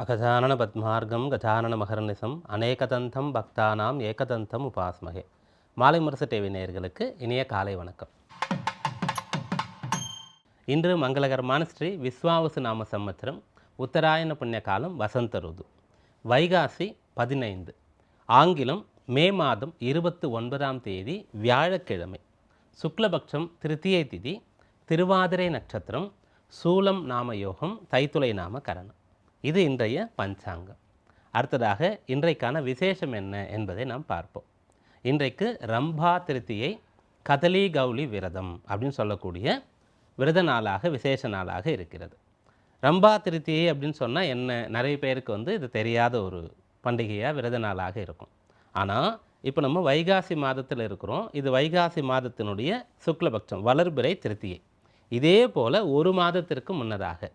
அகஜானன பத்மார்க்கம் கஜானன மகர்நிசம் அநேகதந்தம் பக்தானாம் ஏகதந்தம் உபாஸ்மகே மாலை முரசு டிவி நேயர்களுக்கு இனிய காலை வணக்கம். இன்று மங்களகரமான ஸ்ரீ விஸ்வாவசு நாம சம்மத்திரம் உத்தராயண புண்ணிய காலம் வசந்த ருது. வைகாசி பதினைந்து. ஆங்கிலம் மே மாதம் இருபத்து ஒன்பதாம் தேதி வியாழக்கிழமை. சுக்லபக்ஷம் திருத்தியை திதி திருவாதிரை நட்சத்திரம் சூலம் நாம யோகம் தைத்துளை நாம கரணம். இது இன்றைய பஞ்சாங்கம். அடுத்ததாக இன்றைக்கான விசேஷம் என்ன என்பதை நாம் பார்ப்போம். இன்றைக்கு ரம்பா திருத்தியை கதலி கௌலி விரதம் அப்படின்னு சொல்லக்கூடிய விரத நாளாக விசேஷ நாளாக இருக்கிறது. ரம்பா திருத்தியை அப்படின்னு சொன்னால் என்ன? நிறைய பேருக்கு வந்து இது தெரியாத ஒரு பண்டிகையாக விரத நாளாக இருக்கும். ஆனால் இப்போ நம்ம வைகாசி மாதத்தில் இருக்கிறோம். இது வைகாசி மாதத்தினுடைய சுக்லபக்ஷம் வளர்பிறை திருத்தியை. இதே போல் ஒரு மாதத்திற்கு முன்னதாக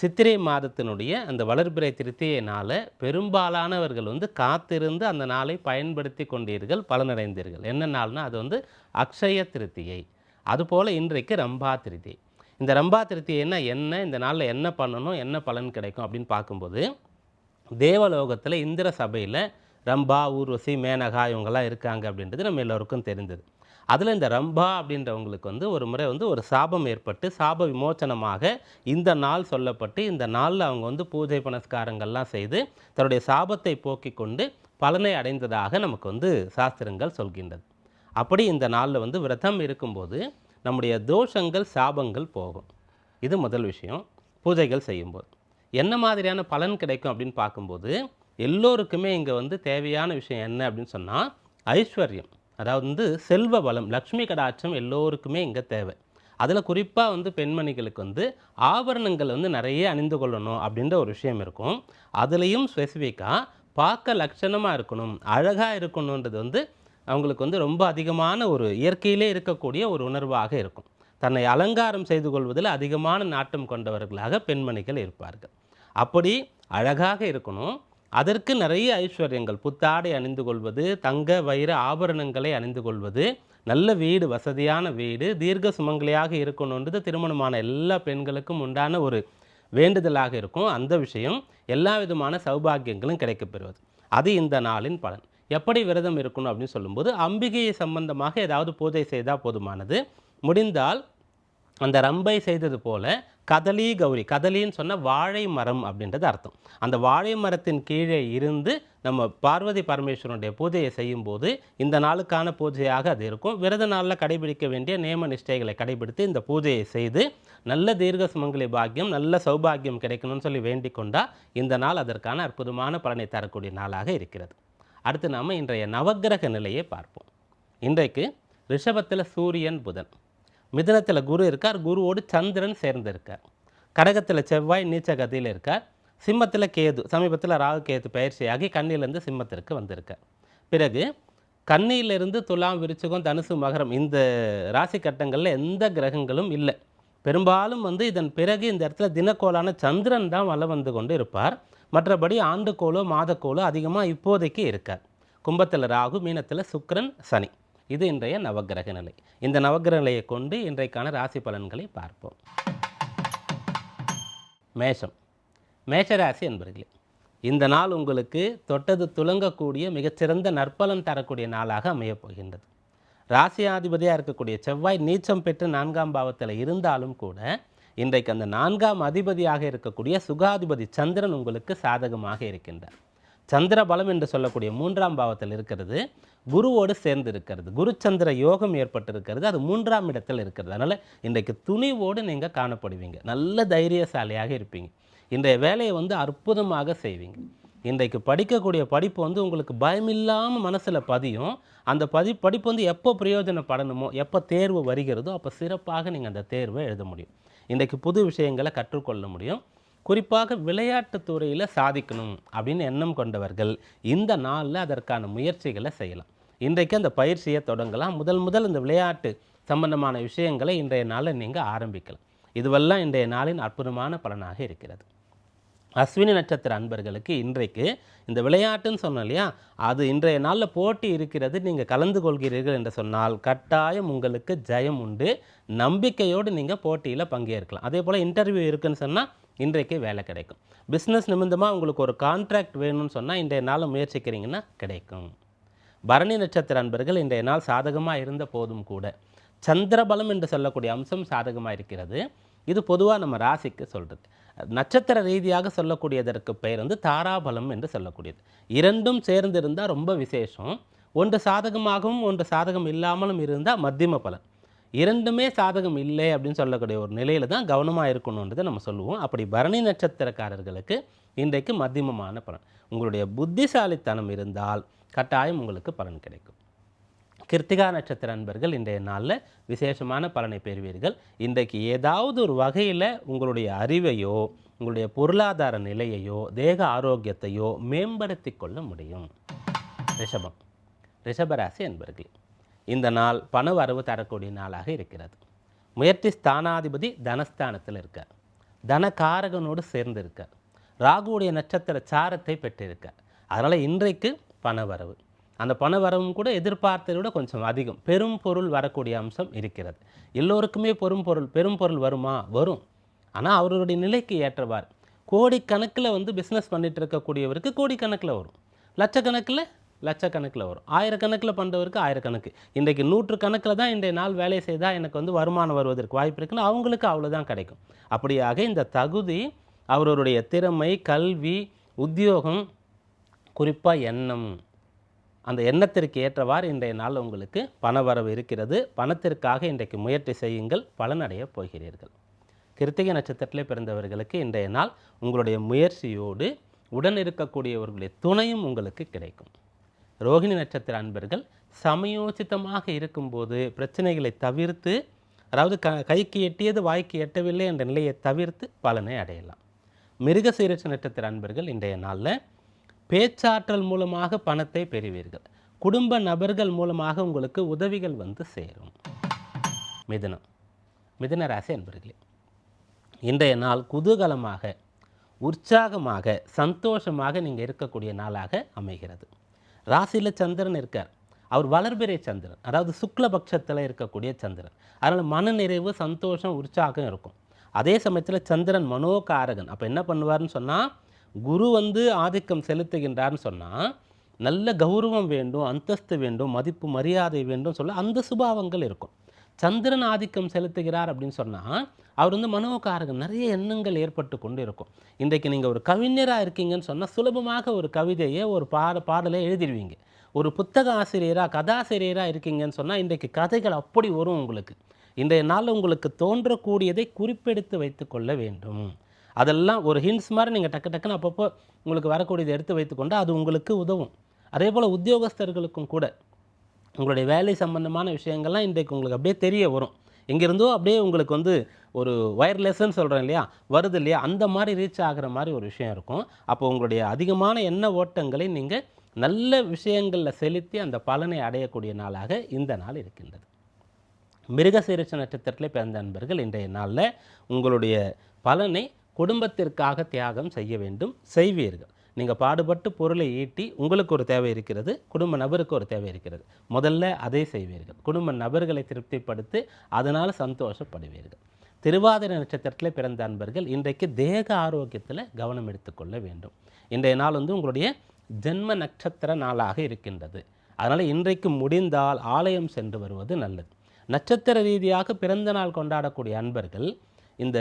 சித்திரை மாதத்தினுடைய அந்த வளர்பிறை திருத்தியினால் பெரும்பாலானவர்கள் வந்து காத்திருந்து அந்த நாளை பயன்படுத்தி கொண்டீர்கள் பலனடைந்தீர்கள். என்ன நாள்னா அது வந்து அக்ஷய திருத்தியை. அதுபோல் இன்றைக்கு ரம்பா திருத்தி. இந்த ரம்பா திருத்தியைன்னா என்ன இந்த நாளில் என்ன பண்ணணும் என்ன பலன் கிடைக்கும் அப்படின்னு பார்க்கும்போது தேவலோகத்தில் இந்திர சபையில் ரம்பா ஊர்வசி மேனகா இவங்கெல்லாம் இருக்காங்க அப்படின்றது நம்ம எல்லோருக்கும் தெரிந்தது. அதில் இந்த ரம்பா அப்படின்றவங்களுக்கு வந்து ஒரு முறை வந்து ஒரு சாபம் ஏற்பட்டு சாப விமோச்சனமாக இந்த நாள் சொல்லப்பட்டு இந்த நாளில் அவங்க வந்து பூஜை புனஸ்காரங்கள்லாம் செய்து தன்னுடைய சாபத்தை போக்கிக் கொண்டு பலனை அடைந்ததாக நமக்கு வந்து சாஸ்திரங்கள் சொல்கின்றது. அப்படி இந்த நாளில் வந்து விரதம் இருக்கும்போது நம்முடைய தோஷங்கள் சாபங்கள் போகும். இது முதல் விஷயம். பூஜைகள் செய்யும்போது. என்ன மாதிரியான பலன் கிடைக்கும் அப்படின்னு பார்க்கும்போது எல்லோருக்குமே இங்கே வந்து தேவையான விஷயம் என்ன அப்படின்னு சொன்னால் ஐஸ்வர்யம். அதாவது வந்து செல்வ வளம் லக்ஷ்மி கடாட்சம் எல்லோருக்குமே இங்கே தேவை. அதில் குறிப்பாக வந்து பெண்மணிகளுக்கு வந்து ஆபரணங்கள் வந்து நிறைய அணிந்து கொள்ளணும் அப்படின்ற ஒரு விஷயம் இருக்கும். அதுலேயும் ஸ்பெசிஃபிக்காக பார்க்க லட்சணமாக இருக்கணும் அழகாக இருக்கணுன்றது வந்து அவங்களுக்கு வந்து ரொம்ப அதிகமான ஒரு இயற்கையிலே இருக்கக்கூடிய ஒரு உணர்வாக இருக்கும். தன்னை அலங்காரம் செய்து கொள்வதில் அதிகமான நாட்டம் கொண்டவர்களாக பெண்மணிகள் இருப்பார்கள். அப்படி அழகாக இருக்கணும் அதற்கு நிறைய ஐஸ்வர்யங்கள். புத்தாடை அணிந்து கொள்வது தங்க வைர ஆபரணங்களை அணிந்து கொள்வது நல்ல வீடு வசதியான வீடு தீர்க்க சுமங்கலியாக இருக்கணுன்றது திருமணமான எல்லா பெண்களுக்கும் உண்டான ஒரு வேண்டுதலாக இருக்கும். அந்த விஷயம் எல்லா விதமான சௌபாகியங்களும் கிடைக்கப்பெறுவது. அது இந்த நாளின் பலன். எப்படி விரதம் இருக்கணும் அப்படின்னு சொல்லும்போது அம்பிகையை சம்பந்தமாக ஏதாவது பூஜை செய்தால் போதுமானது. முடிந்தால் அந்த ரம்பை செய்தது போல கதலி கௌரி. கதலின்னு சொன்னால் வாழை மரம் அப்படின்றது அர்த்தம். அந்த வாழை மரத்தின் கீழே இருந்து நம்ம பார்வதி பரமேஸ்வரனுடைய பூஜையை செய்யும்போது இந்த நாளுக்கான பூஜையாக அது இருக்கும். விரத நாளில் கடைபிடிக்க வேண்டிய நியம நிஷ்டைகளை கடைபிடித்து இந்த பூஜையை செய்து நல்ல தீர்க்க சுமங்கலி பாக்கியம் நல்ல சௌபாகியம் கிடைக்கணும்னு சொல்லி வேண்டிக் கொண்டால் இந்த நாள் அதற்கான அற்புதமான பலனை தரக்கூடிய நாளாக இருக்கிறது. அடுத்து நாம் இன்றைய நவக்கிரக நிலையை பார்ப்போம். இன்றைக்கு ரிஷபத்தில் சூரியன் புதன். மிதனத்தில் குரு இருக்கார் குருவோடு சந்திரன் சேர்ந்திருக்கார். கடகத்தில் செவ்வாய் நீச்ச கதியில் இருக்கார். சிம்மத்தில் கேது சமீபத்தில் ராகு கேது பயிற்சியாகி கண்ணிலிருந்து சிம்மத்திற்கு வந்திருக்கார். பிறகு கன்னியிலிருந்து துலாம் விருச்சகம் தனுசு மகரம் இந்த ராசி கட்டங்களில் எந்த கிரகங்களும் இல்லை. பெரும்பாலும் வந்து இதன் பிறகு இந்த இடத்துல தினக்கோளான சந்திரன் தான் வலம் வந்து கொண்டு இருப்பார். மற்றபடி ஆண்டுக்கோளோ மாதக்கோளோ அதிகமாக இப்போதைக்கு இருக்கார். கும்பத்தில் ராகு மீனத்தில் சுக்கரன் சனி. இது இன்றைய நவக்கிரக நிலை. இந்த நவக்கிரக நிலையை கொண்டு இன்றைக்கான ராசி பலன்களை பார்ப்போம். மேஷம். மேஷராசி என்பர்களே இந்த நாள் உங்களுக்கு தொட்டது துலங்கக்கூடிய மிகச்சிறந்த நற்பலன் தரக்கூடிய நாளாக அமையப்போகின்றது ராசியாதிபதியாக இருக்கக்கூடிய செவ்வாய் நீச்சம் பெற்று நான்காம் பாவத்தில் இருந்தாலும் கூட இன்றைக்கு அந்த நான்காம் அதிபதியாக இருக்கக்கூடிய சுகாதிபதி சந்திரன் உங்களுக்கு சாதகமாக இருக்கின்றார். சந்திர பலம் என்று சொல்லக்கூடிய மூன்றாம் பாவத்தில் இருக்கிறது. குருவோடு சேர்ந்து இருக்கிறது. குரு சந்திர யோகம் ஏற்பட்டிருக்கிறது. அது மூன்றாம் இடத்தில் இருக்கிறது. அதனால் இன்றைக்கு துணிவோடு நீங்கள் காணப்படுவீங்க. நல்ல தைரியசாலியாக இருப்பீங்க. இன்றைய வேலையை வந்து அற்புதமாக செய்வீங்க. இன்றைக்கு படிக்கக்கூடிய படிப்பு வந்து உங்களுக்கு பயமில்லாமல் மனசில் பதியும். அந்த பதி படிப்பு வந்து எப்போ பிரயோஜனப்படணுமோ எப்போ தேர்வு வருகிறதோ அப்போ சிறப்பாக நீங்கள் அந்த தேர்வை எழுத முடியும். இன்றைக்கு புது விஷயங்களை கற்றுக்கொள்ள முடியும். குறிப்பாக விளையாட்டுத் துறையில் சாதிக்கணும் அப்படின்னு எண்ணம் கொண்டவர்கள் இந்த நாளில் அதற்கான முயற்சிகளை செய்யலாம். இன்றைக்கு அந்த பயிற்சியை தொடங்கலாம். முதல் முதல் இந்த விளையாட்டு சம்பந்தமான விஷயங்களை இன்றைய நாளில் நீங்கள் ஆரம்பிக்கலாம். இதுவெல்லாம் இன்றைய நாளின் அற்புதமான பலனாக இருக்கிறது. அஸ்வினி நட்சத்திர அன்பர்களுக்கு இன்றைக்கு இந்த விளையாட்டுன்னு சொன்னோம் இல்லையா? அது இன்றைய நாளில் போட்டி இருக்கிறது. நீங்கள் கலந்து கொள்கிறீர்கள் என்று சொன்னால் கட்டாயம் உங்களுக்கு ஜெயம் உண்டு. நம்பிக்கையோடு நீங்கள் போட்டியில் பங்கேற்கலாம். அதே போல் இன்டர்வியூ இருக்குன்னு சொன்னால் இன்றைக்கு வேலை கிடைக்கும். பிஸ்னஸ் நிமித்தமாக உங்களுக்கு ஒரு கான்ட்ராக்ட் வேணும்னு சொன்னால் இன்றைய நாள் முயற்சிக்கிறீங்கன்னா கிடைக்கும். பரணி நட்சத்திர அன்பர்கள் இன்றைய நாள் சாதகமாக இருந்த போதும் கூட. சந்திரபலம் என்று சொல்லக்கூடிய அம்சம் சாதகமாக இருக்கிறது. இது பொதுவாக நம்ம ராசிக்கு சொல்கிறது நட்சத்திர ரீதியாக சொல்லக்கூடியதற்கு பெயர் வந்து தாராபலம் என்று சொல்லக்கூடியது. இரண்டும் சேர்ந்து இருந்தால் ரொம்ப விசேஷம். ஒன்று சாதகமாகவும் ஒன்று சாதகம் இல்லாமலும் இருந்தால் மத்தியம பலன். இரண்டுமே சாதகம் இல்லை அப்படின்னு சொல்லக்கூடிய ஒரு நிலையில் தான் கவனமாக இருக்கணுன்றதை நம்ம சொல்லுவோம். அப்படி பரணி நட்சத்திரக்காரர்களுக்கு இன்றைக்கு மத்தியமமான பலன். உங்களுடைய புத்திசாலித்தனம் இருந்தால் கட்டாயம் உங்களுக்கு பலன் கிடைக்கும். கிருத்திகா நட்சத்திர அன்பர்கள் இன்றைய நாளில் விசேஷமான பலனை பெறுவீர்கள். இன்றைக்கு ஏதாவது ஒரு வகையில் உங்களுடைய அறிவையோ உங்களுடைய பொருளாதார நிலையையோ தேக ஆரோக்கியத்தையோ மேம்படுத்தி கொள்ள முடியும். ரிஷபம். ரிஷபராசி அன்பர்கள் இந்த நாள் பண வரவு தரக்கூடிய நாளாக இருக்கிறது. முயற்சி ஸ்தானாதிபதி தனஸ்தானத்தில் இருக்க தனகாரகனோடு சேர்ந்து இருக்க ராகுவுடைய நட்சத்திர சாரத்தை பெற்றிருக்க அதனால் இன்றைக்கு பண வரவு. அந்த பண வரவும் கூட எதிர்பார்த்ததை விட கொஞ்சம் அதிகம். பெரும் பொருள் வரக்கூடிய அம்சம் இருக்கிறது. எல்லோருக்குமே பெரும் பொருள் பெரும் பொருள் வருமா? வரும். ஆனால் அவருடைய நிலைக்கு ஏற்றவாறு கோடிக்கணக்கில் வந்து பிஸ்னஸ் பண்ணிகிட்டு இருக்கக்கூடியவருக்கு கோடிக்கணக்கில் வரும். லட்சக்கணக்கில் லட்சக்கணக்கில் வரும். ஆயிரக்கணக்கில் பண்ணுறவருக்கு ஆயிரக்கணக்கு. இன்றைக்கு நூற்று கணக்கில் தான் இன்றைய நாள் வேலை செய்தால் எனக்கு வந்து வருமானம் வருவதற்கு வாய்ப்பு இருக்குன்னு அவங்களுக்கு அவ்வளோதான் கிடைக்கும். அப்படியாக இந்த தகுதி அவருடைய திறமை கல்வி உத்தியோகம் குறிப்பாக எண்ணம் அந்த எண்ணத்திற்கு ஏற்றவாறு இன்றைய நாள் உங்களுக்கு பணவரவு இருக்கிறது. பணத்திற்காக இன்றைக்கு முயற்சி செய்யுங்கள். பலனடையப் போகிறீர்கள். கிருத்திகை நட்சத்திரத்திலே பிறந்தவர்களுக்கு இன்றைய நாள் உங்களுடைய முயற்சியோடு உடன் இருக்கக்கூடியவர்களுடைய துணையும் உங்களுக்கு கிடைக்கும். ரோகிணி நட்சத்திர அன்பர்கள் சமயோசிதமாக இருக்கும்போது பிரச்சனைகளை தவிர்த்து அதாவது க கைக்கு எட்டியது வாய்க்கு எட்டவில்லை என்ற நிலையை தவிர்த்து பலனை அடையலாம். மிருக மிருகசீரட்ச நட்சத்திர அன்பர்கள் இன்றைய நாளில் பேச்சாற்றல் மூலமாக பணத்தை பெறுவீர்கள். குடும்ப நபர்கள் மூலமாக உங்களுக்கு உதவிகள் வந்து சேரும். மிதுனம் மிதுன ராசி அன்பர்களே இன்றைய நாள் குதூகலமாக உற்சாகமாக சந்தோஷமாக நீங்கள் இருக்கக்கூடிய நாளாக அமைகிறது. ராசியில் சந்திரன் இருக்கார். அவர் வளர்பிறை சந்திரன். அதாவது சுக்லபக்ஷத்தில் இருக்கக்கூடிய சந்திரன். அதனால் மனநிறைவு சந்தோஷம் உற்சாகம் இருக்கும். அதே சமயத்தில் சந்திரன் மனோகாரகன். அப்போ என்ன பண்ணுவார்னு சொன்னால் குரு வந்து ஆதிக்கம் செலுத்துகின்றார்னு சொன்னால் நல்ல கௌரவம் வேண்டும் அந்தஸ்து வேண்டும் மதிப்பு மரியாதை வேண்டும் சொல்ல அந்த சுபாவங்கள் இருக்கும். சந்திரன் ஆதிக்கம் செலுத்துகிறார் அப்படின்னு சொன்னால் அவர் வந்து மனோகாரகம் நிறைய எண்ணங்கள் ஏற்பட்டு கொண்டு இருக்கும். இன்றைக்கு நீங்கள் ஒரு கவிஞராக இருக்கீங்கன்னு சொன்னால் சுலபமாக ஒரு கவிதையை ஒரு பாட பாடலை எழுதிடுவீங்க. ஒரு புத்தக ஆசிரியராக கதாசிரியராக இருக்கீங்கன்னு சொன்னால் இன்றைக்கு கதைகள் அப்படி வரும் உங்களுக்கு. இன்றைய நாள் உங்களுக்கு தோன்றக்கூடியதை குறிப்பெடுத்து வைத்துக்கொள்ள வேண்டும். அதெல்லாம் ஒரு ஹிண்ட்ஸ் மாதிரி நீங்கள் டக்கு டக்குன்னு அப்பப்போ உங்களுக்கு வரக்கூடியதை எடுத்து வைத்துக்கொண்டு அது உங்களுக்கு உதவும். அதே போல் உத்தியோகஸ்தர்களுக்கும் கூட உங்களுடைய வேலை சம்பந்தமான விஷயங்கள்லாம் இன்றைக்கு உங்களுக்கு அப்படியே தெரிய வரும். எங்கேருந்தோ அப்படியே உங்களுக்கு வந்து ஒரு ஒயர்லெஸ்ன்னு சொல்கிறேன் இல்லையா? வருது இல்லையா? அந்த மாதிரி ரீச் ஆகிற மாதிரி ஒரு விஷயம் இருக்கும். அப்போ உங்களுடைய அதிகமான எண்ண ஓட்டங்களை நீங்கள் நல்ல விஷயங்களில் செலுத்தி அந்த பலனை அடையக்கூடிய நாளாக இந்த நாள் இருக்கின்றது. மிருகசீரிஷ நட்சத்திரத்திலே பிறந்த நண்பர்கள் இன்றைய நாளில் உங்களுடைய பலனை குடும்பத்திற்காக தியாகம் செய்ய வேண்டும். செய்வீர்கள். நீங்கள் பாடுபட்டு பொருளை ஈட்டி உங்களுக்கு ஒரு தேவை இருக்கிறது குடும்ப நபருக்கு ஒரு தேவை இருக்கிறது. முதல்ல அதை செய்வீர்கள். குடும்ப நபர்களை திருப்திப்படுத்தி அதனால் சந்தோஷப்படுவீர்கள். திருவாதிரை நட்சத்திரத்தில் பிறந்த அன்பர்கள் இன்றைக்கு தேக ஆரோக்கியத்தில் கவனம் எடுத்துக்கொள்ள வேண்டும். இன்றைய நாள் வந்து உங்களுடைய ஜென்ம நட்சத்திர நாளாக இருக்கின்றது. அதனால் இன்றைக்கு முடிந்தால் ஆலயம் சென்று வருவது நல்லது. நட்சத்திர ரீதியாக பிறந்த நாள் கொண்டாடக்கூடிய அன்பர்கள் இந்த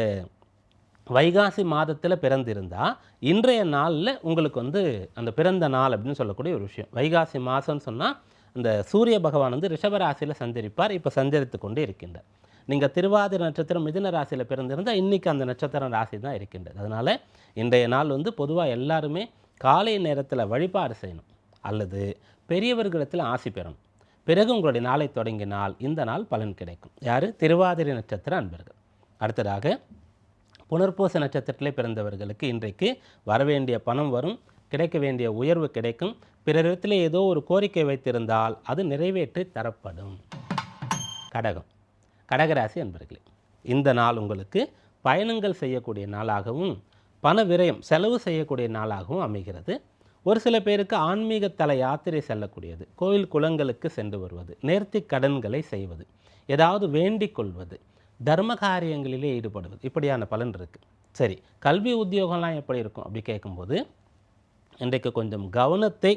வைகாசி மாதத்தில் பிறந்திருந்தால் இன்றைய நாளில் உங்களுக்கு வந்து அந்த பிறந்த நாள் அப்படின்னு சொல்லக்கூடிய ஒரு விஷயம். வைகாசி மாதம்னு சொன்னால் இந்த சூரிய பகவான் வந்து ரிஷபராசியில் சஞ்சரிப்பார். இப்போ சஞ்சரித்து கொண்டு இருக்கின்றார். நீங்கள் திருவாதிரை நட்சத்திரம் மிதுன ராசியில் பிறந்திருந்தால் இன்றைக்கி அந்த நட்சத்திரம் ராசி தான் இருக்கின்றது. அதனால் இன்றைய நாள் வந்து பொதுவாக எல்லாருமே காலை நேரத்தில் வழிபாடு செய்யணும். அல்லது பெரியவர்களிடத்தில் ஆசி பெறணும். பிறகு உங்களுடைய நாளை தொடங்கினால் இந்த நாள் பலன் கிடைக்கும். யார்? திருவாதிரை நட்சத்திர அன்பர்கள். அடுத்ததாக புனர்பூச நட்சத்திரத்திலே பிறந்தவர்களுக்கு இன்றைக்கு வரவேண்டிய பணம் வரும் கிடைக்க வேண்டிய உயர்வு கிடைக்கும். பிறரிடத்தில் ஏதோ ஒரு கோரிக்கை வைத்திருந்தால் அது நிறைவேற்றி தரப்படும். கடகம். கடகராசி என்பர்களே இந்த நாள் உங்களுக்கு பயணங்கள் செய்யக்கூடிய நாளாகவும் பண விரயம் செலவு செய்யக்கூடிய நாளாகவும் அமைகிறது. ஒரு சில பேருக்கு ஆன்மீக தல யாத்திரை செல்லக்கூடியது. கோயில் குளங்களுக்கு சென்று வருவது நேர்த்தி கடன்களை செய்வது ஏதாவது வேண்டிக் கொள்வது தர்ம காரியங்களிலே ஈடுபடுவது. இப்படியான பலன் இருக்குது சரி கல்வி உத்தியோகம்லாம் எப்படி இருக்கும்? அப்படி கேட்கும்போது இன்றைக்கு கொஞ்சம் கவனத்தை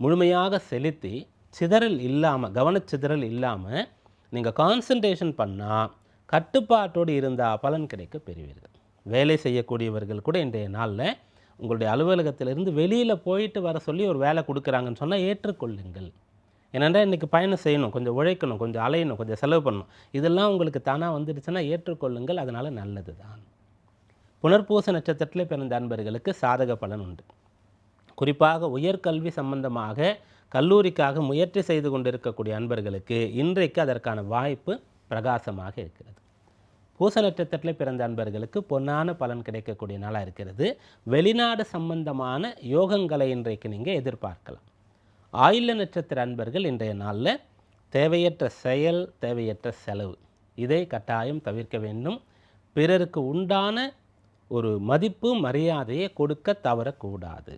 முழுமையாக செலுத்தி சிதறல் இல்லாமல் கவனச்சிதறல் இல்லாமல் நீங்கள் கான்சன்ட்ரேஷன் பண்ணால் கட்டுப்பாட்டோடு இருந்தால் பலன் கிடைக்க பெறுவீர்கள். வேலை செய்யக்கூடியவர்கள் கூட இன்றைய நாளில் உங்களுடைய அலுவலகத்திலிருந்து வெளியில் போயிட்டு வர சொல்லி ஒரு வேலை கொடுக்குறாங்கன்னு சொன்னால் ஏற்றுக்கொள்ளுங்கள். ஏனென்றால் இன்றைக்கி பயணம் செய்யணும் கொஞ்சம் உழைக்கணும் கொஞ்சம் அலையணும் கொஞ்சம் செலவு பண்ணணும். இதெல்லாம் உங்களுக்கு தானாக வந்துடுச்சுன்னா ஏற்றுக்கொள்ளுங்கள் அதனால் நல்லது தான் புனர்பூச நட்சத்திரத்தில் பிறந்த அன்பர்களுக்கு சாதக பலன் உண்டு. குறிப்பாக உயர்கல்வி சம்பந்தமாக கல்லூரிக்காக முயற்சி செய்து கொண்டிருக்கக்கூடிய அன்பர்களுக்கு இன்றைக்கு அதற்கான வாய்ப்பு பிரகாசமாக இருக்கிறது. பூச நட்சத்திரத்தில் பிறந்த அன்பர்களுக்கு பொன்னான பலன் கிடைக்கக்கூடிய நாளாக இருக்கிறது. வெளிநாடு சம்பந்தமான யோகங்களை இன்றைக்கு நீங்கள் எதிர்பார்க்கலாம். ஆயுள நட்சத்திர அன்பர்கள் இன்றைய நாளில் தேவையற்ற செயல் தேவையற்ற செலவு. இதை கட்டாயம் தவிர்க்க வேண்டும். பிறருக்கு உண்டான ஒரு மதிப்பு மரியாதையை கொடுக்க தவறக்கூடாது.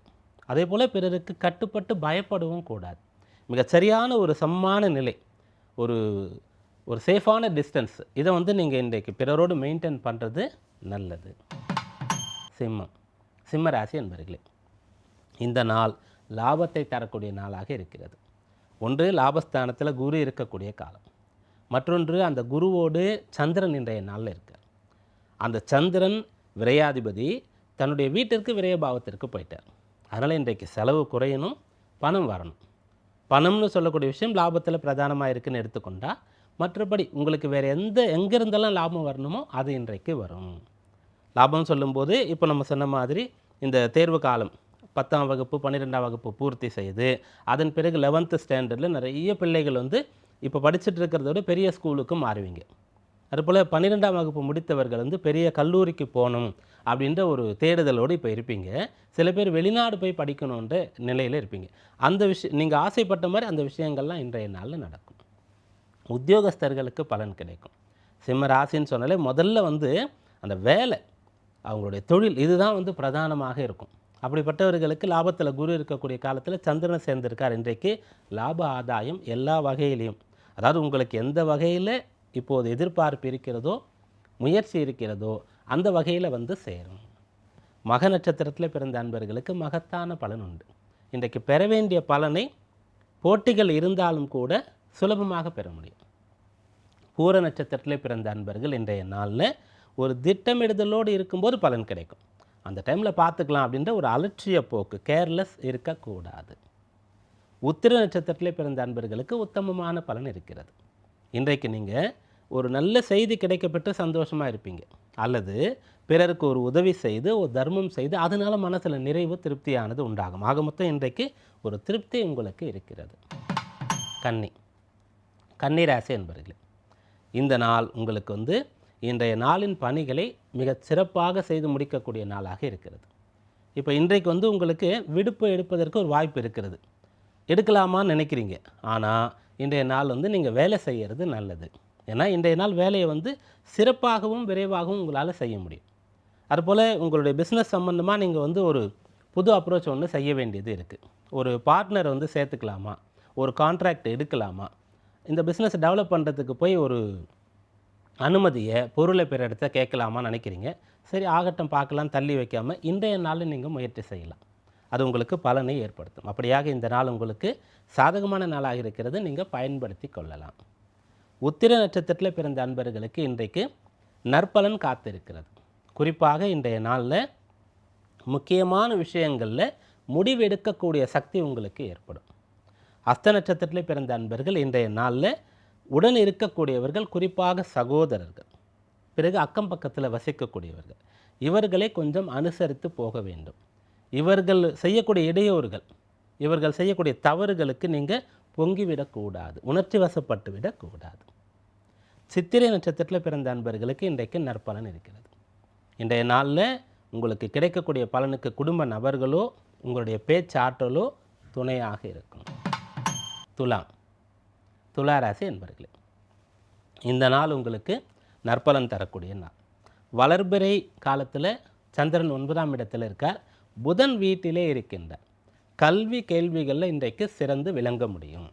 அதே போல் பிறருக்கு கட்டுப்பட்டு பயப்படவும் கூடாது. மிகச்சரியான ஒரு சமமான நிலை ஒரு ஒரு சேஃபான டிஸ்டன்ஸ் இதை வந்து நீங்கள் இன்றைக்கு பிறரோடு மெயின்டைன் பண்ணுறது நல்லது. சிம்மம் சிம்ம ராசி என்பர்களே இந்த நாள் லாபத்தை தரக்கூடிய நாளாக இருக்கிறது. ஒன்று லாபஸ்தானத்தில் குரு இருக்கக்கூடிய காலம். மற்றொன்று அந்த குருவோடு சந்திரன் இன்றைய நாளில் இருக்கார். அந்த சந்திரன் விரையாதிபதி தன்னுடைய வீட்டிற்கு விரயபாவத்திற்கு போயிட்டார். அதனால் இன்றைக்கு செலவு குறையணும் பணம் வரணும். பணம்னு சொல்லக்கூடிய விஷயம் லாபத்தில் பிரதானமாக இருக்குன்னு எடுத்துக்கொண்டால் மற்றபடி உங்களுக்கு வேறு எந்த எங்கேருந்தெல்லாம் லாபம் வரணுமோ அது இன்றைக்கு வரும். லாபம் சொல்லும்போது இப்போ நம்ம சொன்ன மாதிரி இந்த தேர்வு காலம் பத்தாம் வகுப்பு பன்னிரெண்டாம் வகுப்பு பூர்த்தி செய்து அதன் பிறகு லெவன்த்து ஸ்டாண்டர்டில் நிறைய பிள்ளைகள் வந்து இப்போ படிச்சுட்டு இருக்கிறத விட பெரிய ஸ்கூலுக்கு மாறுவீங்க. அதுபோல் பன்னிரெண்டாம் வகுப்பு முடித்தவர்கள் வந்து பெரிய கல்லூரிக்கு போகணும் அப்படின்ற ஒரு தேடுதலோடு இப்போ இருப்பீங்க. சில பேர் வெளிநாடு போய் படிக்கணுன்ற நிலையில் இருப்பீங்க. அந்த விஷயம் நீங்கள் ஆசைப்பட்ட மாதிரி அந்த விஷயங்கள்லாம் இன்றைய நாளில் நடக்கும். உத்தியோகஸ்தர்களுக்கு பலன் கிடைக்கும். சிம்ம ராசின்னு சொன்னாலே முதல்ல வந்து அந்த வேலை அவங்களுடைய தொழில் இதுதான் வந்து பிரதானமாக இருக்கும். அப்படிப்பட்டவர்களுக்கு லாபத்தில் குரு இருக்கக்கூடிய காலத்தில் சந்திரன் சேர்ந்திருக்கார் இன்றைக்கு. லாப ஆதாயம் எல்லா வகையிலையும். அதாவது உங்களுக்கு எந்த வகையில் இப்போது எதிர்பார்ப்பு இருக்கிறதோ முயற்சி இருக்கிறதோ அந்த வகையில் வந்து சேரும். மக நட்சத்திரத்தில் பிறந்த அன்பர்களுக்கு மகத்தான பலன் உண்டு. இன்றைக்கு பெற வேண்டிய பலனை போட்டிகள் இருந்தாலும் கூட சுலபமாக பெற முடியும். பூர நட்சத்திரத்தில் பிறந்த அன்பர்கள் இன்றைய நாளில் ஒரு திட்டமிடுதலோடு இருக்கும்போது பலன் கிடைக்கும். அந்த டைமில் பார்த்துக்கலாம் அப்படின்ற ஒரு அலட்சிய போக்கு கேர்லெஸ் இருக்கக்கூடாது. உத்திர நட்சத்திரத்தில் பிறந்த அன்பர்களுக்கு உத்தமமான பலன் இருக்கிறது. இன்றைக்கு நீங்கள் ஒரு நல்ல செய்தி கிடைக்கப்பட்டு சந்தோஷமாக இருப்பீங்க. அல்லது பிறருக்கு ஒரு உதவி செய்து ஒரு தர்மம் செய்து அதனால் மனசில் நிறைவு திருப்தியானது உண்டாகும். ஆக மொத்தம் இன்றைக்கு ஒரு திருப்தி உங்களுக்கு இருக்கிறது. கன்னி. கன்னி ராசி என்பர்களே இந்த நாள் உங்களுக்கு வந்து இன்றைய நாளின் பணிகளை மிகச் சிறப்பாக செய்து முடிக்கக்கூடிய நாளாக இருக்கிறது. இப்போ இன்றைக்கு வந்து உங்களுக்கு விடுப்பு எடுப்பதற்கு ஒரு வாய்ப்பு இருக்கிறது. எடுக்கலாமான்னு நினைக்கிறீங்க. ஆனால் இன்றைய நாள் வந்து நீங்கள் வேலை செய்கிறது நல்லது. ஏன்னா இன்றைய நாள் வேலையை வந்து சிறப்பாகவும் விரைவாகவும் உங்களால் செய்ய முடியும். அதுபோல் உங்களுடைய பிஸ்னஸ் சம்மந்தமாக நீங்கள் வந்து ஒரு புது அப்ரோச் ஒன்று செய்ய வேண்டியது இருக்குது ஒரு பார்ட்னர் வந்து சேர்த்துக்கலாமா? ஒரு கான்ட்ராக்ட் எடுக்கலாமா? இந்த பிஸ்னஸ் டெவலப் பண்ணுறதுக்கு போய் ஒரு அனுமதியை பொருளை பெற இடத்த கேட்கலாமான்னு நினைக்கிறீங்க. சரி ஆகட்டும் பார்க்கலாம் தள்ளி வைக்காமல் இன்றைய நாளில் நீங்கள் முயற்சி செய்யலாம். அது உங்களுக்கு பலனை ஏற்படுத்தும். அப்படியாக இந்த நாள் உங்களுக்கு சாதகமான நாளாக இருக்கிறது. நீங்கள் பயன்படுத்தி கொள்ளலாம். உத்திர நட்சத்திரத்தில் பிறந்த அன்பர்களுக்கு இன்றைக்கு நற்பலன் காத்திருக்கிறது. குறிப்பாக இன்றைய நாளில் முக்கியமான விஷயங்களில் முடிவெடுக்கக்கூடிய சக்தி உங்களுக்கு ஏற்படும். அஸ்த நட்சத்திரத்தில் பிறந்த அன்பர்கள் இன்றைய நாளில் உடன் இருக்கக்கூடியவர்கள் குறிப்பாக சகோதரர்கள். பிறகு அக்கம் பக்கத்தில் வசிக்கக்கூடியவர்கள். இவர்களை கொஞ்சம் அனுசரித்து போக வேண்டும். இவர்கள் செய்யக்கூடிய இடையூறுகள் இவர்கள் செய்யக்கூடிய தவறுகளுக்கு நீங்கள் பொங்கிவிடக்கூடாது உணர்ச்சி வசப்பட்டு விடக்கூடாது. சித்திரை நட்சத்திரத்தில் பிறந்த அன்பர்களுக்கு இன்றைக்கு நற்பலன் இருக்கிறது. இன்றைய நாளில் உங்களுக்கு கிடைக்கக்கூடிய பலனுக்கு குடும்ப நபர்களோ உங்களுடைய பேச்சாற்றலோ துணையாக இருக்கும் துலாம். துளாராசி என்பர்களே இந்த நாள் உங்களுக்கு நற்பலன் தரக்கூடிய நாள். வளர்பிறை காலத்தில் சந்திரன் ஒன்பதாம் இடத்தில் இருக்கார். புதன் வீட்டிலே இருக்கின்றார். கல்வி கேள்விகளில் இன்றைக்கு சிறந்து விளங்க முடியும்.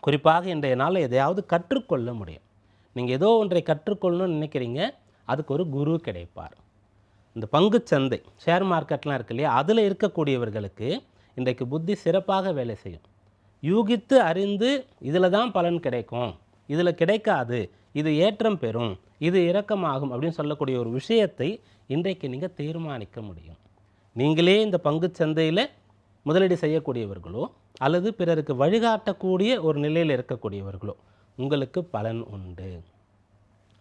குறிப்பாக இன்றைய நாளில் எதையாவது கற்றுக்கொள்ள முடியும். நீங்கள் ஏதோ ஒன்றை கற்றுக்கொள்ளணும்னு நினைக்கிறீங்க அதுக்கு ஒரு குரு கிடைப்பார். இந்த பங்குச்சந்தை ஷேர் மார்க்கெட்லாம் இருக்கு இல்லையா? அதில் இருக்கக்கூடியவர்களுக்கு இன்றைக்கு புத்தி சிறப்பாக வேலை செய்யும். யூகித்து அறிந்து இதில் தான் பலன் கிடைக்கும். இதில் கிடைக்காது. இது ஏற்றம் பெறும். இது இறக்கமாகும் அப்படின்னு சொல்லக்கூடிய ஒரு விஷயத்தை இன்றைக்கு நீங்கள் தீர்மானிக்க முடியும். நீங்களே இந்த பங்கு சந்தையில் முதலீடு செய்யக்கூடியவர்களோ அல்லது பிறருக்கு வழிகாட்டக்கூடிய ஒரு நிலையில் இருக்கக்கூடியவர்களோ உங்களுக்கு பலன் உண்டு.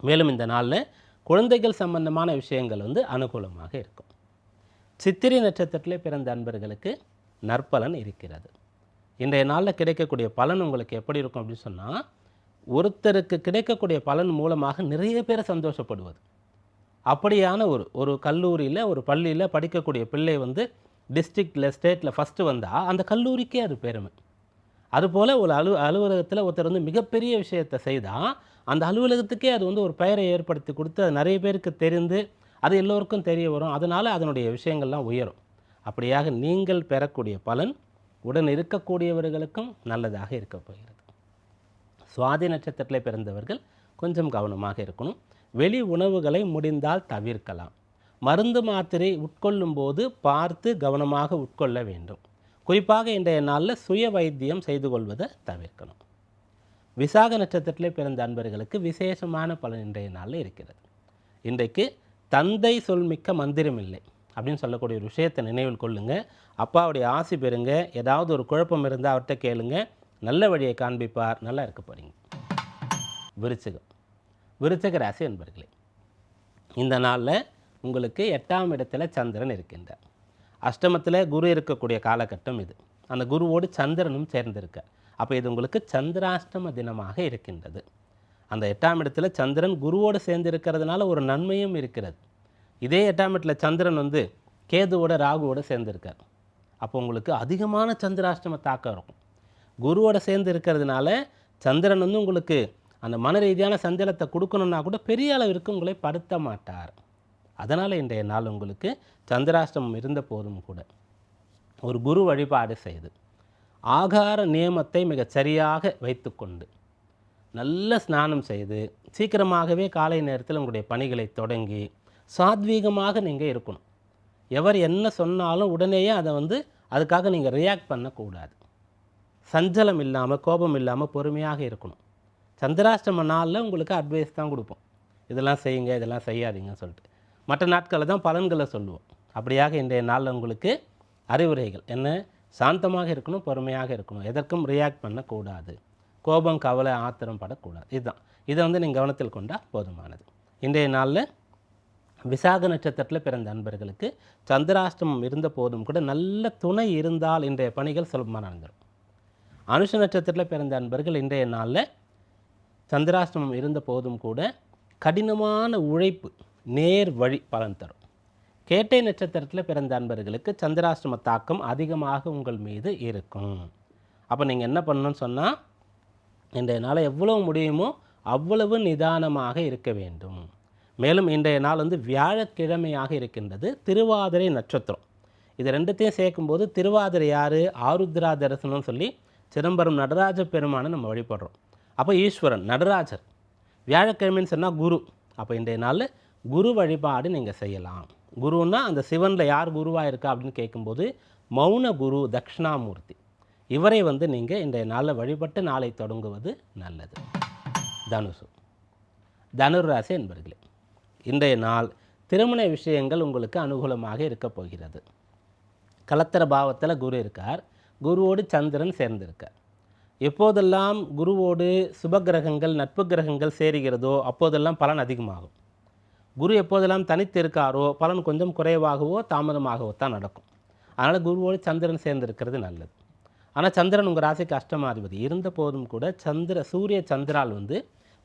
மேலும் இந்த நாளில் குழந்தைகள் சம்பந்தமான விஷயங்கள் வந்து அனுகூலமாக இருக்கும். சித்திரை நட்சத்திரத்தில் பிறந்த அன்பர்களுக்கு நற்பலன் இருக்கிறது. இன்றைய நாளில் கிடைக்கக்கூடிய பலன் உங்களுக்கு எப்படி இருக்கும் அப்படின்னு சொன்னால் ஒருத்தருக்கு கிடைக்கக்கூடிய பலன் மூலமாக நிறைய பேர் சந்தோஷப்படுவது. அப்படியான ஒரு ஒரு கல்லூரியில் ஒரு பள்ளியில் படிக்கக்கூடிய பிள்ளை வந்து டிஸ்ட்ரிக்டில் ஸ்டேட்டில் ஃபஸ்ட்டு வந்தால் அந்த கல்லூரிக்கே அது பெருமை. அதுபோல் ஒரு அலு அலுவலகத்தில் ஒருத்தர் வந்து மிகப்பெரிய விஷயத்தை செய்தால் அந்த அலுவலகத்துக்கே அது வந்து ஒரு பெயரை ஏற்படுத்தி கொடுத்து அது நிறைய பேருக்கு தெரிந்து அது எல்லோருக்கும் தெரிய வரும். அதனால் அதனுடைய விஷயங்கள்லாம் உயரும். அப்படியாக நீங்கள் பெறக்கூடிய பலன் உடன் இருக்கக்கூடியவர்களுக்கும் நல்லதாக இருக்கப் போகிறது. சுவாதி நட்சத்திரத்தில் பிறந்தவர்கள் கொஞ்சம் கவனமாக இருக்கணும். வெளி உணவுகளை முடிந்தால் தவிர்க்கலாம். மருந்து மாத்திரை உட்கொள்ளும் போது பார்த்து கவனமாக உட்கொள்ள வேண்டும். குறிப்பாக இன்றைய நாளில் சுய வைத்தியம் செய்து கொள்வதை தவிர்க்கணும். விசாக நட்சத்திரத்தில் பிறந்த அன்பர்களுக்கு விசேஷமான பலன் இன்றைய நாளில் இருக்கிறது. இன்றைக்கு தந்தை சொல்மிக்க மந்திரம் இல்லை. அப்படின்னு சொல்லக்கூடிய ஒரு விஷயத்தை நினைவில் கொள்ளுங்க. அப்பாவுடைய ஆசி பெறுங்க. ஏதாவது ஒரு குழப்பம் இருந்தால் அவர்கிட்ட கேளுங்க. நல்ல வழியை காண்பிப்பார். நல்லா இருக்க போகிறீங்க விருச்சகம். விருச்சக ராசி என்பர்களே இந்த நாளில் உங்களுக்கு எட்டாம் இடத்துல சந்திரன் இருக்கின்றார். அஷ்டமத்தில் குரு இருக்கக்கூடிய காலகட்டம் இது. அந்த குருவோடு சந்திரனும் சேர்ந்திருக்க அப்போ இது உங்களுக்கு சந்திராஷ்டம தினமாக இருக்கின்றது. அந்த எட்டாம் இடத்துல சந்திரன் குருவோடு சேர்ந்து இருக்கிறதுனால ஒரு நன்மையும் இருக்கிறது. இதே எட்டாம் சந்திரன் வந்து கேதுவோட ராகுவோட சேர்ந்துருக்கார். அப்போ உங்களுக்கு அதிகமான சந்திராஷ்டம தாக்கம் இருக்கும். குருவோட சேர்ந்து இருக்கிறதுனால சந்திரன் வந்து உங்களுக்கு அந்த மன ரீதியான சஞ்சலத்தை கொடுக்கணும்னா கூட பெரிய அளவிற்கு உங்களை படுத்த மாட்டார். அதனால் இன்றைய நாள் உங்களுக்கு சந்திராஷ்டமம் இருந்த போதும் கூட ஒரு குரு வழிபாடு செய்து ஆகார நியமத்தை மிகச் சரியாக வைத்துக்கொண்டு நல்ல ஸ்நானம் செய்து சீக்கிரமாகவே காலை நேரத்தில் உங்களுடைய பணிகளை தொடங்கி சாத்வீகமாக நீங்கள் இருக்கணும். எவர் என்ன சொன்னாலும் உடனேயே அதை வந்து அதுக்காக நீங்கள் ரியாக்ட் பண்ணக்கூடாது. சஞ்சலம் இல்லாமல் கோபம் இல்லாமல் பொறுமையாக இருக்கணும். சந்திராஷ்டம நாளில் உங்களுக்கு அட்வைஸ் தான் கொடுப்போம். இதெல்லாம் செய்யுங்க இதெல்லாம் செய்யாதீங்கன்னு சொல்லிட்டு. மற்ற நாட்களில் தான் பலன்களை சொல்லுவோம். அப்படியாக இன்றைய நாளில் உங்களுக்கு அறிவுரைகள். என்ன? சாந்தமாக இருக்கணும் பொறுமையாக இருக்கணும். எதற்கும் ரியாக்ட் பண்ணக்கூடாது. கோபம் கவலை ஆத்திரம் படக்கூடாது. இதுதான். இதை வந்து நீங்கள் கவனத்தில் கொண்டால் போதுமானது. இன்றைய நாளில் விசாக நட்சத்திரத்தில் பிறந்த அன்பர்களுக்கு சந்திராஷ்டமம் இருந்த போதும் கூட நல்ல துணை இருந்தால் இன்றைய பணிகள் சுலபமாக நடந்துடும் அனுஷ நட்சத்திரத்தில் பிறந்த அன்பர்கள் இன்றைய நாளில் சந்திராஷ்டமம் இருந்த போதும் கூட கடினமான உழைப்பு நேர் வழி பலன் தரும். கேட்டை நட்சத்திரத்தில் பிறந்த அன்பர்களுக்கு சந்திராஷ்டம தாக்கம் அதிகமாக உங்கள் மீது இருக்கும். அப்போ நீங்கள் என்ன பண்ணணும்னு சொன்னால் இன்றைய நாளை எவ்வளோ முடியுமோ அவ்வளவு நிதானமாக இருக்க வேண்டும். மேலும் இன்றைய நாள் வந்து வியாழக்கிழமையாக இருக்கின்றது திருவாதிரை நட்சத்திரம். இது ரெண்டுத்தையும் சேர்க்கும்போது திருவாதிரை யார்? ஆருத்ரா தரிசனம்னு சொல்லி சிதம்பரம் நடராஜ பெருமானை நம்ம வழிபடுறோம். அப்போ ஈஸ்வரன் நடராஜர். வியாழக்கிழமைன்னு சொன்னால் குரு. அப்போ இன்றைய நாளில் குரு வழிபாடு நீங்கள் செய்யலாம். குருன்னா அந்த சிவனில் யார் குருவாக இருக்கா அப்படின்னு கேட்கும்போது மௌன குரு தக்ஷணாமூர்த்தி இவரை வந்து நீங்கள் இன்றைய நாளில் வழிபட்டு நாளை தொடங்குவது நல்லது. தனுசு. தனுர் ராசி என்பர்களே இன்றைய நாள் திருமண விஷயங்கள் உங்களுக்கு அனுகூலமாக இருக்கப் போகிறது. கலத்திர பாவத்தில் குரு இருக்கார். குருவோடு சந்திரன் சேர்ந்திருக்கார். எப்போதெல்லாம் குருவோடு சுபகிரகங்கள் நட்பு கிரகங்கள் சேருகிறதோ அப்போதெல்லாம் பலன் அதிகமாகும். குரு எப்போதெல்லாம் தனித்து இருக்காரோ பலன் கொஞ்சம் குறைவாகவோ தாமதமாகவோ தான் நடக்கும். அதனால் குருவோடு சந்திரன் சேர்ந்திருக்கிறது நல்லது. ஆனால் சந்திரன் உங்கள் ராசிக்கு அஷ்டமாதிபதி. இருந்த போதும் கூட சந்திர சூரிய சந்திரால் வந்து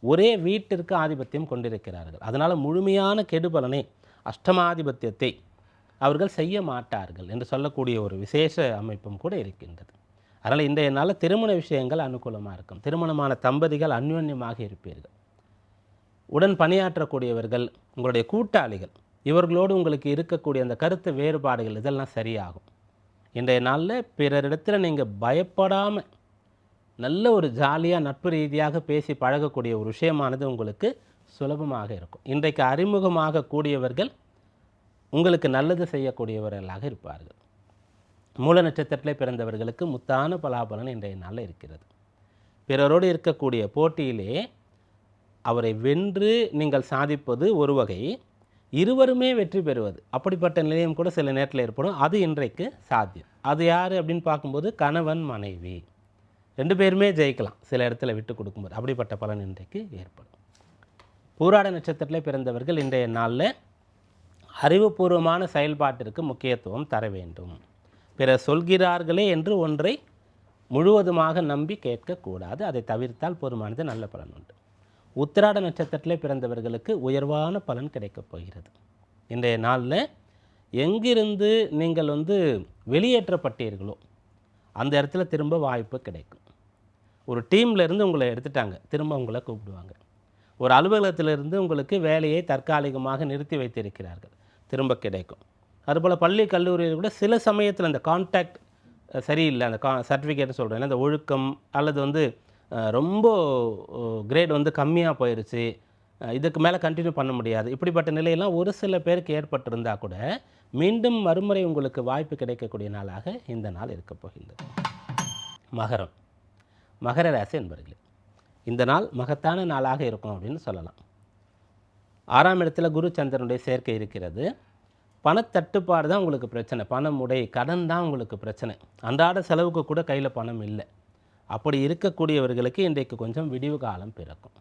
ஒரே வீட்டிற்கு ஆதிபத்தியம் கொண்டிருக்கிறார்கள். அதனால் முழுமையான கெடுபலனை அஷ்டமாதிபத்தியத்தை அவர்கள் செய்ய மாட்டார்கள் என்று சொல்லக்கூடிய ஒரு விசேஷ அமைப்பும் கூட இருக்கின்றது. அதனால் இன்றைய நாளில் திருமண விஷயங்கள் அனுகூலமாக இருக்கும். திருமணமான தம்பதிகள் அந்யோன்யமாக இருப்பீர்கள். உடன் பணியாற்றக்கூடியவர்கள் உங்களுடைய கூட்டாளிகள் இவர்களோடு உங்களுக்கு இருக்கக்கூடிய அந்த கருத்து வேறுபாடுகள் இதெல்லாம் சரியாகும். இன்றைய நாளில் பிறரிடத்தில் நீங்கள் பயப்படாமல் நல்ல ஒரு ஜாலியாக நட்பு ரீதியாக பேசி பழகக்கூடிய ஒரு விஷயமானது உங்களுக்கு சுலபமாக இருக்கும். இன்றைக்கு அறிமுகமாக கூடியவர்கள் உங்களுக்கு நல்லது செய்யக்கூடியவர்களாக இருப்பார்கள். மூல நட்சத்திரத்தில் பிறந்தவர்களுக்கு முத்தான பலாபலன் இன்றைய நாளில் இருக்கிறது. பிறரோடு இருக்கக்கூடிய போட்டியிலே அவரை வென்று நீங்கள் சாதிப்பது ஒரு வகை இருவருமே வெற்றி பெறுவது. அப்படிப்பட்ட நிலையம் கூட சில நேரத்தில் ஏற்படும். அது இன்றைக்கு சாத்தியம். அது யார் அப்படின்னு பார்க்கும்போது கணவன் மனைவி. ரெண்டு பேருமே ஜெயிக்கலாம். சில இடத்துல விட்டு கொடுக்கும்போது. அப்படிப்பட்ட பலன் இன்றைக்கு ஏற்படும். பூராட நட்சத்திரத்தில் பிறந்தவர்கள் இன்றைய நாளில் அறிவுபூர்வமான செயல்பாட்டிற்கு முக்கியத்துவம் தர வேண்டும். பிறர் சொல்கிறார்களே என்று ஒன்றை முழுவதுமாக நம்பி கேட்கக்கூடாது. அதை தவிர்த்தால் போதுமானது நல்ல பலன் உண்டு. உத்திராட நட்சத்திரத்திலே பிறந்தவர்களுக்கு உயர்வான பலன் கிடைக்கப் போகிறது. இன்றைய நாளில் எங்கிருந்து நீங்கள் வந்து வெளியேற்றப்பட்டீர்களோ அந்த இடத்துல திரும்ப வாய்ப்பு கிடைக்கும். ஒரு டீம்லேருந்து உங்களை எடுத்துட்டாங்க. திரும்ப உங்களை கூப்பிடுவாங்க. ஒரு அலுவலகத்திலிருந்து உங்களுக்கு வேலையை தற்காலிகமாக நிறுத்தி வைத்திருக்கிறார்கள். திரும்ப கிடைக்கும். அதுபோல் பள்ளி கல்லூரியில் கூட சில சமயத்தில் அந்த கான்டாக்ட் சரியில்லை. அந்த கா சர்டிஃபிகேட் சொல்கிறேன் அந்த ஒழுக்கம் அல்லது வந்து ரொம்ப கிரேட் வந்து கம்மியாக போயிடுச்சு இதுக்கு மேலே கண்டினியூ பண்ண முடியாது. இப்படிப்பட்ட நிலையெல்லாம் ஒரு சில பேருக்கு ஏற்பட்டிருந்தா கூட மீண்டும் மறுமுறை உங்களுக்கு வாய்ப்பு கிடைக்கக்கூடிய நாளாக இந்த நாள் இருக்கப் போகின்றது. மகரம். மகர ராசி என்பர்களே இந்த நாள் மகத்தான நாளாக இருக்கும் அப்படின்னு சொல்லலாம். ஆறாம் இடத்துல குரு சந்திரனுடைய சேர்க்கை இருக்கிறது. பணத்தட்டுப்பாடு தான் உங்களுக்கு பிரச்சனை. பணம் உடை கடன் தான் உங்களுக்கு பிரச்சனை. அன்றாட செலவுக்கு கூட கையில் பணம் இல்லை. அப்படி இருக்கக்கூடியவர்களுக்கு இன்றைக்கு கொஞ்சம் விடிவு காலம் பிறக்கும்.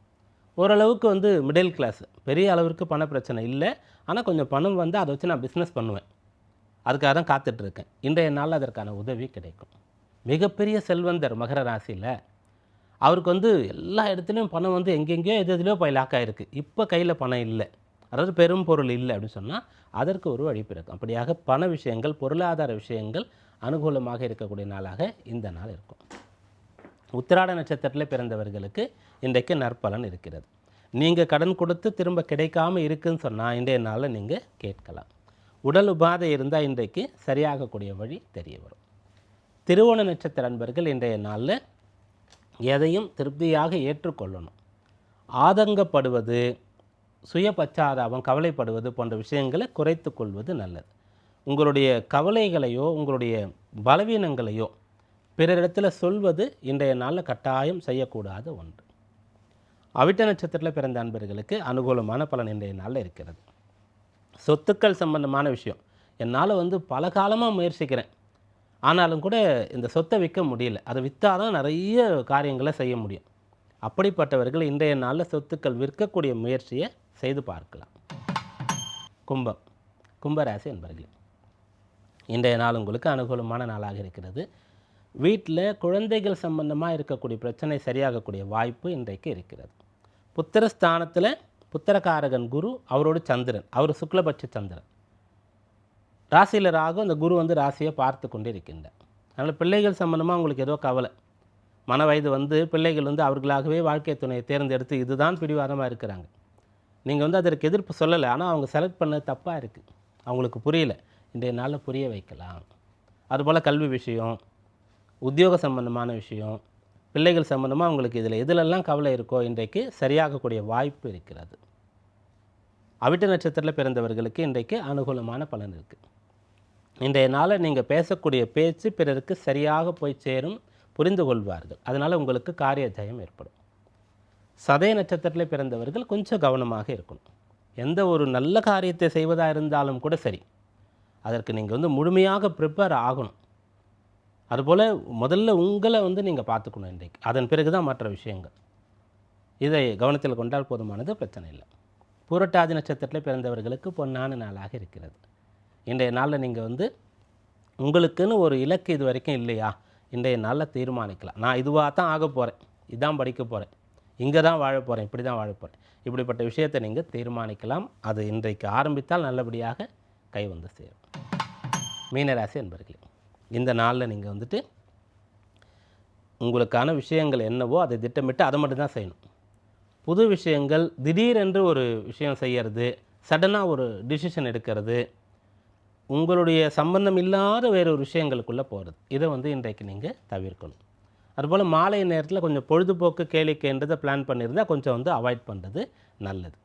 ஓரளவுக்கு வந்து மிடில் கிளாஸ் பெரிய அளவிற்கு பண பிரச்சனை இல்லை. ஆனால் கொஞ்சம் பணம் வந்து அதை வச்சு நான் பிஸ்னஸ் பண்ணுவேன். அதுக்காக தான் காத்துட்ருக்கேன் இன்றைய நாள் அதற்கான உதவி கிடைக்கும். மிகப்பெரிய செல்வந்தர் மகர ராசியில் அவருக்கு வந்து எல்லா இடத்துலையும் பணம் வந்து எங்கெங்கேயோ எது எதுலையோ போய் லாக் ஆகிருக்கு இப்போ கையில் பணம் இல்லை. அதாவது பெரும் பொருள் இல்லை அப்படின்னு சொன்னால் அதற்கு ஒரு வழி பிறக்கும். அப்படியாக பண விஷயங்கள் பொருளாதார விஷயங்கள் அனுகூலமாக இருக்கக்கூடிய நாளாக இந்த நாள் இருக்கும். உத்திராட நட்சத்திரத்தில் பிறந்தவர்களுக்கு இன்றைக்கு நற்பலன் இருக்கிறது. நீங்கள் கடன் கொடுத்து திரும்ப கிடைக்காம இருக்குன்னு சொன்னால் இன்றைய நாளில் நீங்கள் கேட்கலாம். உடல் உபாதை இருந்தால் இன்றைக்கு சரியாகக்கூடிய வழி தெரிய வரும். திருவோண நட்சத்திர அன்பர்கள் இன்றைய நாளில் எதையும் திருப்தியாக ஏற்றுக்கொள்ளணும். ஆதங்கப்படுவது சுய பச்சாதாபம் கவலைப்படுவது போன்ற விஷயங்களை குறைத்து கொள்வது நல்லது. உங்களுடைய கவலைகளையோ உங்களுடைய பலவீனங்களையோ பிறரிடத்தில் சொல்வது இன்றைய நாளில் கட்டாயம் செய்யக்கூடாத ஒன்று. அவிட்ட நட்சத்திரத்தில் பிறந்த அன்பர்களுக்கு அனுகூலமான பலன் இன்றைய நாளில் இருக்கிறது. சொத்துக்கள் சம்பந்தமான விஷயம். என்னால் வந்து பல காலமாக முயற்சிக்கிறேன். ஆனாலும் கூட இந்த சொத்தை விற்க முடியல. அதை விற்றா தான் நிறைய காரியங்களை செய்ய முடியும். அப்படிப்பட்டவர்கள் இன்றைய நாளில் சொத்துக்கள் விற்கக்கூடிய முயற்சியை செய்து பார்க்கலாம். கும்பம் கும்பராசி என்பர்கள் இன்றைய நாள் உங்களுக்கு அனுகூலமான நாளாக இருக்கிறது. வீட்டில் குழந்தைகள் சம்பந்தமாக இருக்கக்கூடிய பிரச்சனை சரியாகக்கூடிய வாய்ப்பு இன்றைக்கு இருக்கிறது. புத்திரஸ்தானத்தில் புத்திரகாரகன் குரு அவரோடு சந்திரன் அவர் சுக்லபட்ச சந்திரன். ராசியில் ராகும் அந்த குரு வந்து ராசியை பார்த்து கொண்டு இருக்கின்றார் அதனால் பிள்ளைகள் சம்மந்தமாக உங்களுக்கு ஏதோ கவலை. மன வயது வந்து பிள்ளைகள் வந்து அவர்களாகவே வாழ்க்கை துணையை தேர்ந்தெடுத்து இதுதான் பிடிவாதமாக இருக்கிறாங்க. நீங்கள் வந்து அதற்கு எதிர்ப்பு சொல்லலை ஆனால் அவங்க செலக்ட் பண்ண தப்பாக இருக்குது அவங்களுக்கு புரியல இன்றைய நாளில் புரிய வைக்கலாம். அதுபோல் கல்வி விஷயம் உத்தியோக சம்பந்தமான விஷயம் பிள்ளைகள் சம்பந்தமாக அவங்களுக்கு இதில் எதிலெல்லாம் கவலை இருக்கோ இன்றைக்கு சரியாகக்கூடிய வாய்ப்பு இருக்கிறது. அவிட்ட நட்சத்திரத்தில் பிறந்தவர்களுக்கு இன்றைக்கு அனுகூலமான பலன் இருக்குது இன்றைய நாளில் நீங்கள் பேசக்கூடிய பேச்சு பிறருக்கு சரியாக போய் சேரும் புரிந்து கொள்வார்கள். அதனால் உங்களுக்கு காரிய ஜெயம் ஏற்படும். சதய நட்சத்திரத்தில் பிறந்தவர்கள் கொஞ்சம் கவனமாக இருக்கணும். எந்த ஒரு நல்ல காரியத்தை செய்வதாக இருந்தாலும் கூட சரி அதற்கு நீங்கள் வந்து முழுமையாக ப்ரிப்பேர் ஆகணும். அதுபோல் முதல்ல உங்களை வந்து நீங்கள் பார்த்துக்கணும் இன்றைக்கு. அதன் பிறகு தான் மற்ற விஷயங்கள். இதை கவனத்தில் கொண்டால் போதுமானது பிரச்சனை இல்லை. பூரட்டாதி நட்சத்திரத்தில் பிறந்தவர்களுக்கு பொன்னான நாளாக இருக்கிறது. இன்றைய நாளில் நீங்கள் வந்து உங்களுக்குன்னு ஒரு இலக்கு இது வரைக்கும் இல்லையா? இன்றைய நாளில் தீர்மானிக்கலாம். நான் இதுவாக தான் ஆக போகிறேன் இதான் படிக்க போகிறேன் இங்கே தான் வாழ போகிறேன் இப்படி தான் வாழ போகிறேன் இப்படிப்பட்ட விஷயத்தை நீங்கள் தீர்மானிக்கலாம். அது இன்றைக்கு ஆரம்பித்தால் நல்லபடியாக கை வந்து சேரும். மீனராசி என்பர்களே இந்த நாளில் நீங்கள் வந்துட்டு உங்களுக்கான விஷயங்கள் என்னவோ அதை திட்டமிட்டு அதை மட்டும் தான் செய்யணும். புது விஷயங்கள் திடீரென்று ஒரு விஷயம் செய்யறது சடனாக ஒரு டிசிஷன் எடுக்கிறது உங்களுடைய சம்பந்தம் இல்லாத வேறு ஒரு விஷயங்களுக்குள்ளே போகிறது இதை வந்து இன்றைக்கு நீங்கள் தவிர்க்கணும். அதுபோல் மாலை நேரத்தில் கொஞ்சம் பொழுதுபோக்கு கேளிக்கைன்றதை பிளான் பண்ணியிருந்தால் கொஞ்சம் வந்து அவாய்ட் பண்ணுறது நல்லது.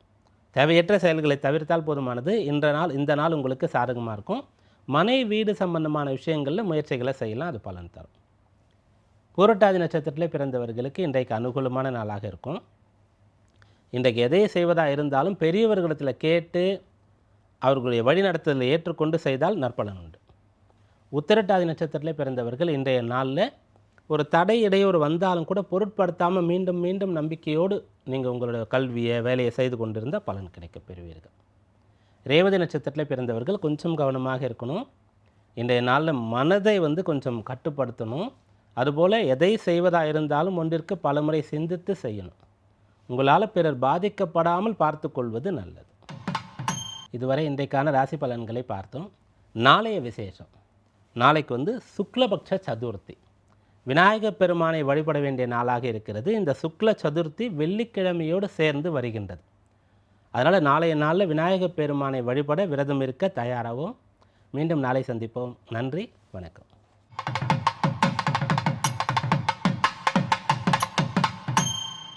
தேவையற்ற செயல்களை தவிர்த்தால் போதுமானது. இன்ற நாள் இந்த நாள் உங்களுக்கு சாதகமாக இருக்கும். மனை வீடு சம்பந்தமான விஷயங்களில் முயற்சிகளை செய்யலாம். அது பலன் தரும். பூரட்டாதி நட்சத்திரத்திலே பிறந்தவர்களுக்கு இன்றைக்கு அனுகூலமான நாளாக இருக்கும். இன்றைக்கு எதை செய்வதாக இருந்தாலும் பெரியவர்களிடத்தில் கேட்டு அவர்களுடைய வழிநடத்துதலை ஏற்றுக்கொண்டு செய்தால் நற்பலன் உண்டு. உத்திரட்டாதி நட்சத்திரத்தில் பிறந்தவர்கள் இன்றைய நாளில் ஒரு தடை இடையூறு வந்தாலும் கூட பொருட்படுத்தாமல் மீண்டும் மீண்டும் நம்பிக்கையோடு நீங்கள் உங்களோட கல்வியை வேலையை செய்து கொண்டிருந்த பலன் கிடைக்கப் பெறுவீர்கள். ரேவதி நட்சத்திரத்தில் பிறந்தவர்கள் கொஞ்சம் கவனமாக இருக்கணும். இன்றைய நாளில் மனதை வந்து கொஞ்சம் கட்டுப்படுத்தணும். அதுபோல் எதை செய்வதாக இருந்தாலும் ஒன்றிற்கு பலமுறை சிந்தித்து செய்யணும். உங்களால் பிறர் பாதிக்கப்படாமல் பார்த்து கொள்வது நல்லது. இதுவரை இன்றைக்கான ராசி பலன்களை பார்த்தோம். நாளைய விசேஷம். நாளைக்கு வந்து சுக்லபக்ஷ சதுர்த்தி. விநாயகப் பெருமானை வழிபட வேண்டிய நாளாக இருக்கிறது. இந்த சுக்ல சதுர்த்தி வெள்ளிக்கிழமையோடு சேர்ந்து வருகின்றது. அதனால் நாளைய நாளில் விநாயகப் பெருமானை வழிபட விரதம் இருக்க தயாராகவும் மீண்டும் நாளை சந்திப்போம். நன்றி வணக்கம்.